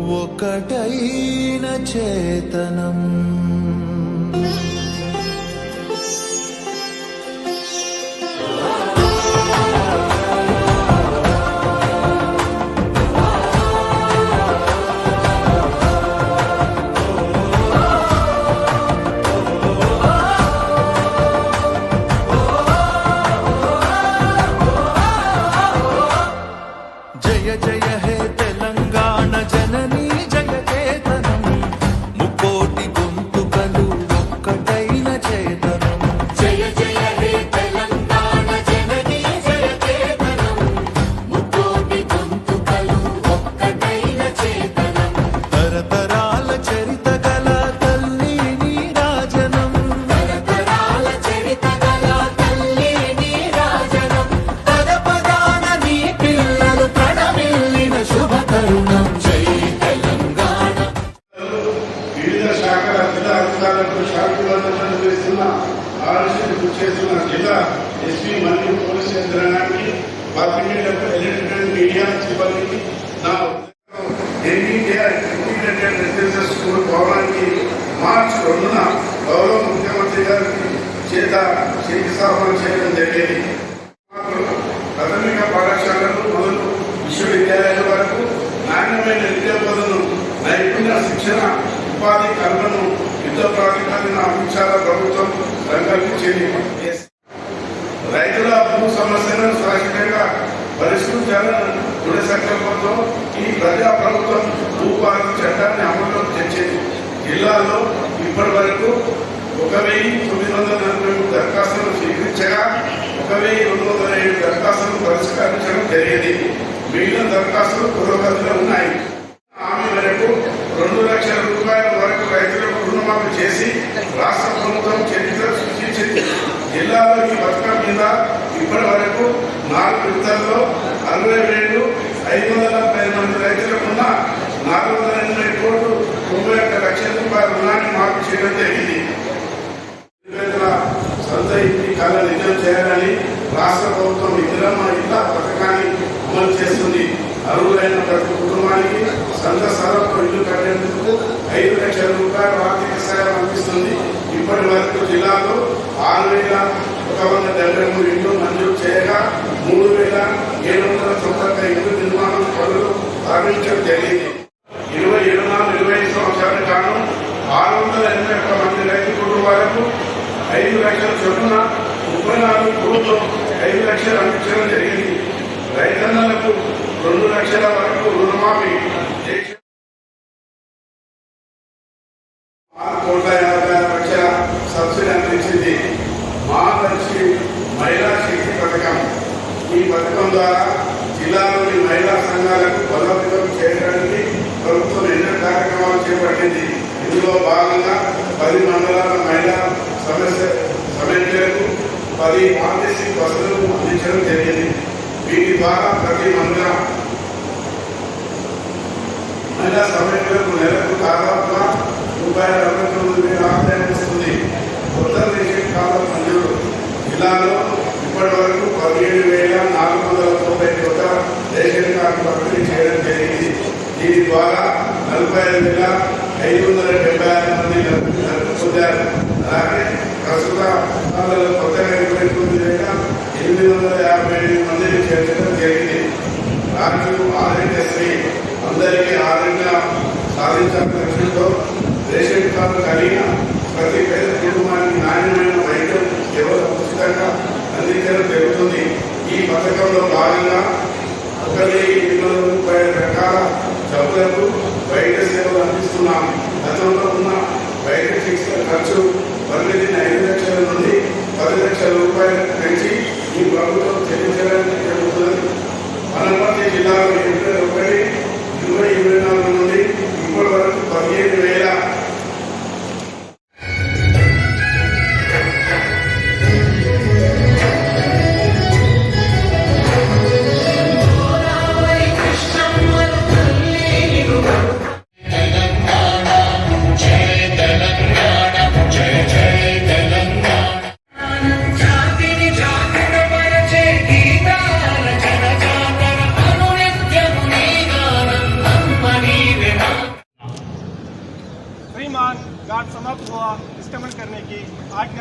ఒకటైన చేతనం. జయ జయ హే మరియు పోలీస్ యంత్రాంగానికి ఎలక్ట్రికల్ మీడియా సిబ్బందికి నా ఇంటిగ్రేటెడ్ రెసిడెన్షియల్ స్కూల్ భవనానికి మార్చి రెండున గౌరవ ముఖ్యమంత్రి గారికి చేత శంకుస్థాపన చేయడం జరిగింది. ప్రాథమిక పాఠశాలలు మొదలు విశ్వవిద్యాలయాల వరకు నాణ్యమైన విద్యాబోధనను నైపుణ్య శిక్షణ ఉపాధి కల్పనను యుద్ధ ప్రాతిపదికన అందించాల ప్రభుత్వం సంకల్పించింది రైతుల సంకల్పంతో ఈ ప్రజా ప్రభుత్వం భూపాలన చట్టాన్ని అమల్లోకి తెచ్చింది. జిల్లాలో ఇప్పటి వరకు ఒక వెయ్యి తొమ్మిది వందల నలభై మూడు దరఖాస్తులు స్వీకరించగా ఒక వెయ్యి రెండు వందల ఏడు దరఖాస్తులు పరిష్కరించడం జరిగింది. మిగిలిన దరఖాస్తులు పురోగతిలో ఉన్నాయి. హామీ మేరకు రెండు లక్షల రూపాయల వరకు రైతులకు రుణమాఫీ చేసి రాష్ట్ర ప్రభుత్వం చరిత్ర సృష్టించింది. జిల్లాలో ఈ పథకం మీద ఇప్పటి వరకు నాలుగు విడతల్లో అరవై వేలు ఐదు వందల ముప్పై మంది రైతులకున్న నాలుగు వందల ఎనభై కోట్లు తొంభై ఒక్క లక్షల రూపాయల రుణాన్ని మాఫీ చేయడం జరిగింది. నిరుపేదల సొంత ఇంటి కళ నిజం చేయాలని రాష్ట్ర ప్రభుత్వం ఇందిరమ్మ ఇళ్ళ పథకాన్ని అమలు చేస్తుంది. అర్హులైన ప్రతి కుటుంబానికి సొంత స్థలంలో ఇల్లు కట్టేందుకు ఐదు లక్షల రూపాయల ఆర్థిక సహాయం అందిస్తుంది. ఇప్పటి వరకు జిల్లాలో ఆరు వేల ఒక వంద డెబ్బై మూడు ఇళ్ళు మంజూరు చేయగా మూడు వేల ఏడు వందల తొంభై ఐదు ఇల్లు నిర్మాణం పనులు ప్రారంభించడం జరిగింది. ఇరవై ఇరవై నాలుగు ఇరవై ఐదు సంవత్సరాల కాలం ఆరు వందల ఎనభై ఒక్క మంది రైతు కుటుంబాలకు ఐదు లక్షల చొప్పున ముప్పై నాలుగు కోట్లు ఐదు లక్షలు అందించడం జరిగింది. రైతన్నలకు రెండు లక్షల వరకు రుణమాఫీ కోట ఆరు కోట్ల యాభై లక్షల సబ్సిడీ అందించింది. మహాలక్ష్మి మహిళా పథకం ద్వారా జిల్లాలోని మహిళా సంఘాలకు బలోపేతం చేయడానికి ప్రభుత్వం ఎన్నో కార్యక్రమాలు చేపట్టింది. ఇందులో భాగంగా పది మండలాల మహిళా సమస్య సమస్యలకు పది ఆర్టీసీ బస్సులను అందించడం జరిగింది. వీటి ద్వారా ప్రతి మండల మహిళా సమస్యలకు నెలకు దాదాపుగా రూపాయల అరవై తొమ్మిది వేల ఆదాయం వస్తుంది. కొత్త రేషన్ కార్డు మంజూరు జిల్లాలో ఇప్పటి వరకు పదిహేడు వేల నాలుగు రేషన్ కార్డు పంపిణీ చేయడం జరిగింది. దీని ద్వారా నలభై ఐదు వేల ఐదు వందల డెబ్బై ఆరు మంది పొందారు. అలాగే ప్రస్తుత కొత్తగా ఇరవై తొమ్మిది వేల ఎనిమిది వందల యాభై ఎనిమిది మందిని చేర్చడం జరిగింది. రాజు ఆరోగ్యశ్రీ అందరికీ ఆరోగ్యం సాధించాలని లక్ష్యంతో రేషన్ కార్డు కలిగిన ప్రతి పేద కుటుంబానికి నాణ్యమైన వైద్యం ఎవరు ఉచితంగా అందించడం జరుగుతుంది. ఈ పథకంలో భాగంగా ఒక వెయ్యి ముప్పై రకాల జబ్బులకు వైద్య సేవలు అందిస్తున్నాం గతంలో ఉన్న వైద్య చికిత్స ఖర్చు పరిమితిని ఐదు లక్షల నుండి పది లక్షల రూపాయలు పెంచి ఈ ప్రభుత్వం చెల్లించడానికి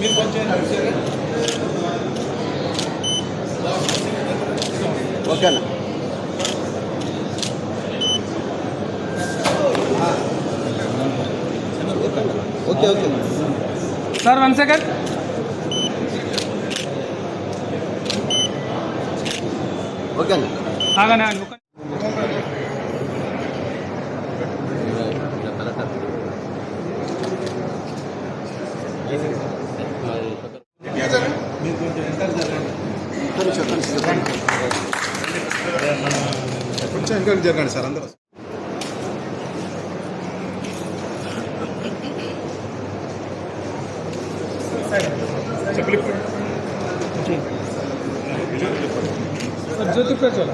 మీరు కొంచెం ఓకేనా? Okay okay. Sir one second. Okay అండి ఆగనే కొంచెం జరగండి సార్ అందరూ చెప్పలేదు జ్యోతి ప్రజ్వల